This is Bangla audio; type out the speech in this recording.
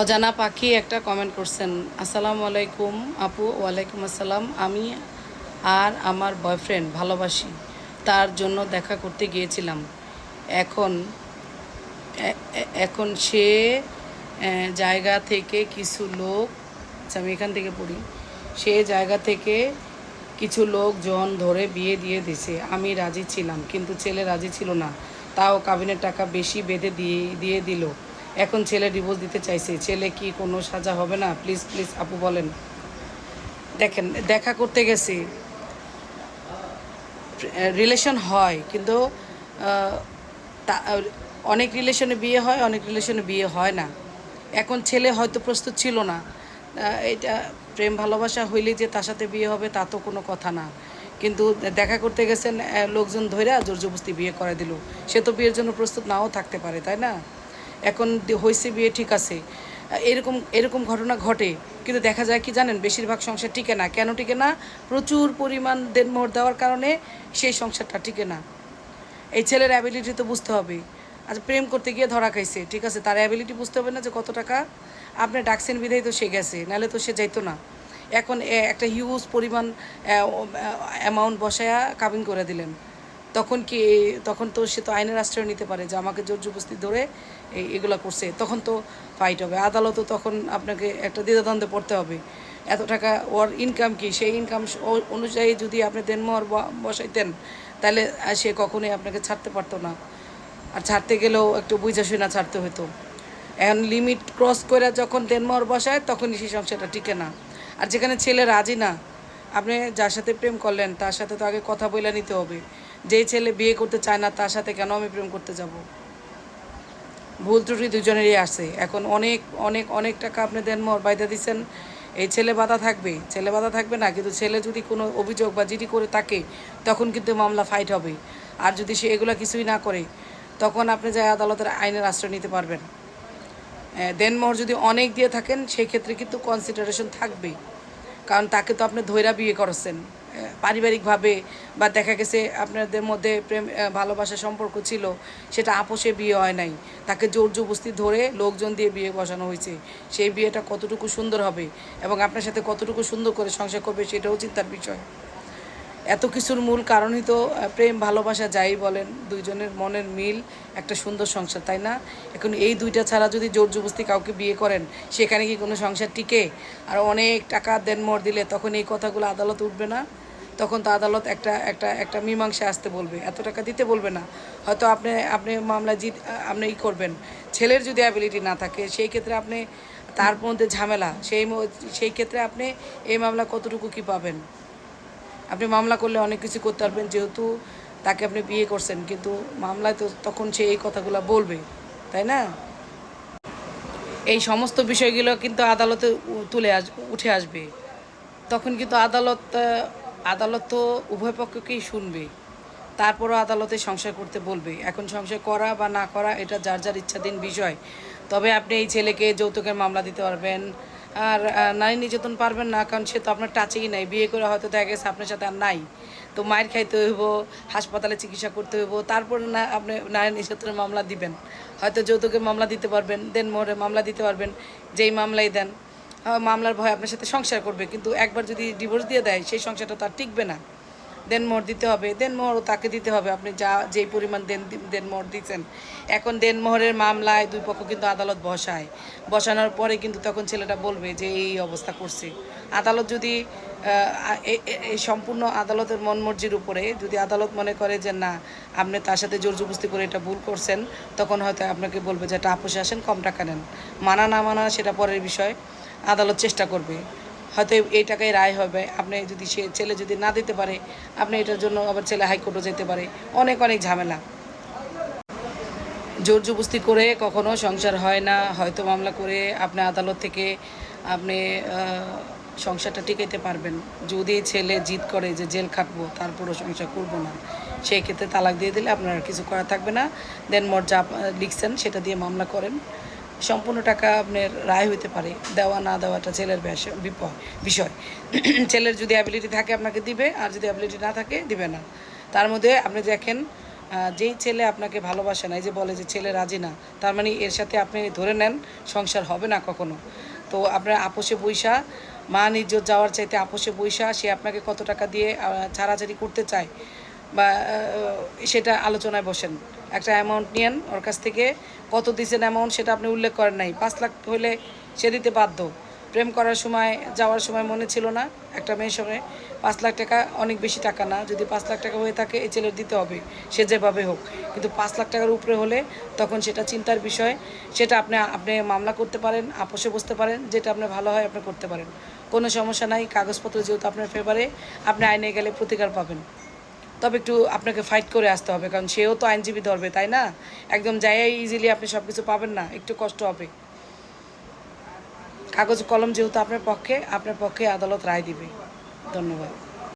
অজানা পাখি একটা কমেন্ট করছেন, আসসালামু আলাইকুম আপু, ওয়ালাইকুম আসসালাম। আমি আর আমার বয়ফ্রেন্ড ভালোবাসি, তার জন্য দেখা করতে গিয়েছিলাম। এখন এখন সে জায়গা থেকে কিছু লোক আচ্ছা আমি এখান থেকে পড়ি। সে জায়গা থেকে কিছু লোকজন ধরে বিয়ে দিয়ে দিছে আমি রাজি ছিলাম, কিন্তু ছেলে রাজি ছিল না। তাও কাবিনের টাকা বেশি বেঁধে দিয়ে দিয়ে দিল। এখন ছেলে ডিভোর্স দিতে চাইছে, ছেলে কি কোনো সাজা হবে না? প্লিজ প্লিজ আপু বলেন। দেখেন, দেখা করতে গেছি। রিলেশন হয়, কিন্তু অনেক রিলেশনে বিয়ে হয়, অনেক রিলেশনে বিয়ে হয় না। এখন ছেলে হয়তো প্রস্তুত ছিল না। এটা প্রেম ভালোবাসা হইলে যে তার সাথে বিয়ে হবে, তা তো কোনো কথা না। কিন্তু দেখা করতে গেছেন লোকজন ধৈরা জোর জবস্তি বিয়ে করে দিল। সে তো বিয়ের জন্য প্রস্তুত নাও থাকতে পারে, তাই না? এখন হয়েছে বিয়ে, ঠিক আছে। এরকম এরকম ঘটনা ঘটে। কিন্তু দেখা যায় কি জানেন, বেশিরভাগ সংসার টিকে না। কেন টিকে না? প্রচুর পরিমাণ দেনমোহর দেওয়ার কারণে সেই সংসারটা টিকে না। এই ছেলের অ্যাবিলিটি তো বুঝতে হবে। আচ্ছা প্রেম করতে গিয়ে ধরা খাইছে, ঠিক আছে? তার অ্যাবিলিটি বুঝতে হবে না যে কত টাকা। আপনি ডাকছেন বিধাই তো সে গেছে, নাহলে তো সে যাইতো না। এখন একটা হিউজ পরিমাণ অ্যামাউন্ট বসায়া কাবিন করে দিলেন। তখন কি, তখন তো সে তো আইনের আশ্রয় নিতে পারে যে আমাকে জোর জবস্তি ধরে এগুলা করছে। তখন তো ফাইট হবে। আদালতও তখন আপনাকে একটা দ্বিধাদ্বন্দ্বে পড়তে হবে। এত টাকা ওর ইনকাম কি? সেই ইনকাম অনুযায়ী যদি আপনি দেনমোহর বসাইতেন, তাহলে সে কখনোই আপনাকে ছাড়তে পারতো না। আর ছাড়তে গেলেও একটু বুঝা শুনা ছাড়তে হতো এখন লিমিট ক্রস করে যখন দেনমোহর বসায়, তখনই সেই সংসারটা টিকে না। আর যেখানে ছেলে রাজি না, আপনি যার সাথে প্রেম করলেন, তার সাথে তো আগে কথা বলে নিতে হবে। যেই ছেলে বিয়ে করতে চায় না, তার সাথে কেন আমি প্রেম করতে যাব? ভুল ত্রুটি দুজনেরই আছে। এখন অনেক অনেক অনেক টাকা আপনি দেনমোহর বাইদা দিচ্ছেন এই ছেলে বাধা থাকবে, ছেলে বাধা থাকবে না। কিন্তু ছেলে যদি কোনো অভিযোগ বা জিডি করে থাকে তখন কিন্তু মামলা ফাইট হবে। আর যদি সে এগুলো কিছুই না করে, তখন আপনি যাই আদালতের আইনের আশ্রয় নিতে পারবেন। দেনমোহর যদি অনেক দিয়ে থাকেন সেই ক্ষেত্রে কিন্তু কনসিডারেশন থাকবে কারণ তাকে তো আপনি ধৈরা বিয়ে করছেন। পারিবারিকভাবে বা দেখা গেছে আপনাদের মধ্যে প্রেম ভালোবাসা ভালোবাসার সম্পর্ক ছিল, সেটা আপোষে বিয়ে হয় নাই। তাকে জোর জবস্তি ধরে লোকজন দিয়ে বিয়ে বসানো হয়েছে। সেই বিয়েটা কতটুকু সুন্দর হবে এবং আপনার সাথে কতটুকু সুন্দর করে সংসার করবে সেটাও চিন্তার বিষয়। এত কিছুর মূল কারণই তো প্রেম, ভালোবাসা যাই বলেন, দুইজনের মনের মিল, একটা সুন্দর সংসার, তাই না? এখন এই দুইটা ছাড়া যদি জোর জবস্তি কাউকে বিয়ে করেন, সেখানে কি কোনো সংসার টিকে? আর অনেক টাকা দেন মর দিলে তখন এই কথাগুলো আদালত উঠবে না? তখন তো আদালত একটা একটা একটা মীমাংসা আসতে বলবে। এত টাকা দিতে বলবে না। হয়তো আপনি আপনি মামলা জিত, আপনি ই করবেন। ছেলের যদি অ্যাবিলিটি না থাকে, সেই ক্ষেত্রে আপনি তার মধ্যে ঝামেলা, সেই সেই ক্ষেত্রে আপনি এই মামলা কতটুকু কি পাবেন? আপনি মামলা করলে অনেক কিছু করতে পারবেন, যেহেতু তাকে আপনি বিয়ে করছেন, কিন্তু মামলায় তো তখন সে এই কথাগুলো বলবে, তাই না? এই সমস্ত বিষয়গুলো কিন্তু আদালতে তুলে আস, উঠে আসবে। তখন কিন্তু আদালত আদালত তো উভয় পক্ষকেই শুনবে। তারপরও আদালতে সংসার করতে বলবে। এখন সংসার করা বা না করা, এটা যার যার ইচ্ছাধীন বিষয়। তবে আপনি এই ছেলেকে যৌতুকের মামলা দিতে পারবেন আর নারী নির্যাতন পারবেন না, কারণ সে তো আপনার টাচেই নাই। বিয়ে করে হয়তো দেখা গেছে আপনার সাথে আর নাই। তো মায়ের খাইতে হইব, হাসপাতালে চিকিৎসা করতে হইব, তারপর না আপনি নারী নির্যাতনের মামলা দিবেন। হয়তো যৌতুকে মামলা দিতে পারবেন, দেন মোড়ে মামলা দিতে পারবেন, যেই মামলাই দেন। মামলার ভয় আপনার সাথে সংসার করবে, কিন্তু একবার যদি ডিভোর্স দিয়ে দেয়, সেই সংসারটা তো আর টিকবে না। দেন মোহর দিতে হবে, দেন মোহরও তাকে দিতে হবে। আপনি যা, যেই পরিমাণ দেন দেন মোহর দিচ্ছেন। এখন দেন মোহরের মামলায় দুই পক্ষ কিন্তু আদালত বসায়। বসানোর পরে কিন্তু তখন ছেলেটা বলবে যে এই অবস্থা করছে। আদালত যদি এই সম্পূর্ণ আদালতের মন মর্জির উপরে যদি আদালত মনে করে যে না, আপনি তার সাথে জোর জবস্তি করে এটা ভুল করছেন, তখন হয়তো আপনাকে বলবে যে এটা আপোষে আসেন, কম টাকা নেন। মানা না মানা সেটা পরের বিষয়। আদালত চেষ্টা করবে। হয়তো এই টাকায় রায় হবে। আপনি যদি সে ছেলে যদি না দিতে পারে, আপনি এটার জন্য আবার ছেলে হাইকোর্টও যেতে পারে। অনেক অনেক ঝামেলা। জোর জবস্তি করে কখনো সংসার হয় না। হয়তো মামলা করে আপনি আদালত থেকে আপনি সংসারটা টিকাইতে পারবেন। যদি ছেলে জিদ করে যে জেল খাটবো, তারপরও সংসার করব না। সেই ক্ষেত্রে তালাক দিয়ে দিলে আপনার কিছু করা থাকবে না। দেন মোট যা লিখছেন, সেটা দিয়ে মামলা করেন। সম্পূর্ণ টাকা আপনার রায় হইতে পারে, দেওয়া না দেওয়াটা ছেলের বিষয়। ছেলের যদি অ্যাবিলিটি থাকে আপনাকে দিবে, আর যদি অ্যাবিলিটি না থাকে দিবে না। তার মধ্যে আপনি দেখেন যেই ছেলে আপনাকে ভালোবাসে না, এই যে বলে যে ছেলে রাজি না, তার মানে এর সাথে আপনি ধরে নেন, সংসার হবে না কখনো। তো আপনার আপোষে বৈশা, মা ইজ্জত যাওয়ার চাইতে আপোষে বৈশা, সে আপনাকে কত টাকা দিয়ে ছাড়াছাড়ি করতে চায় বা সেটা আলোচনায় বসেন। একটা অ্যামাউন্ট নিয়েন, ওর কাছ থেকে কত দিয়েছেন অ্যামাউন্ট সেটা আপনি উল্লেখ করেন নাই। পাঁচ লাখ হলে সে দিতে বাধ্য। প্রেম করার সময়, যাওয়ার সময় মনে ছিল না একটা মেয়ের সঙ্গে। পাঁচ লাখ টাকা অনেক বেশি টাকা না। যদি পাঁচ লাখ টাকা হয়ে থাকে, এই ছেলের দিতে হবে। সে যেভাবে হোক। কিন্তু পাঁচ লাখ টাকার উপরে হলে তখন সেটা চিন্তার বিষয়। সেটা আপনি আপনি মামলা করতে পারেন, আপোষে বসতে পারেন, যেটা আপনার ভালো হয় আপনি করতে পারেন। কোনো সমস্যা নাই। কাগজপত্র যেহেতু আপনার ফেভারে আপনি আইনে গেলে প্রতিকার পাবেন। তবে একটু আপনাকে ফাইট করে আসতে হবে, কারণ সেও তো আইনজীবী ধরবে, তাই না? একদম যাই ইজিলি আপনি সব কিছু পাবেন না, একটু কষ্ট হবে। কাগজ কলম যেহেতু আপনার পক্ষে আপনার পক্ষে আদালত রায় দিবে। ধন্যবাদ।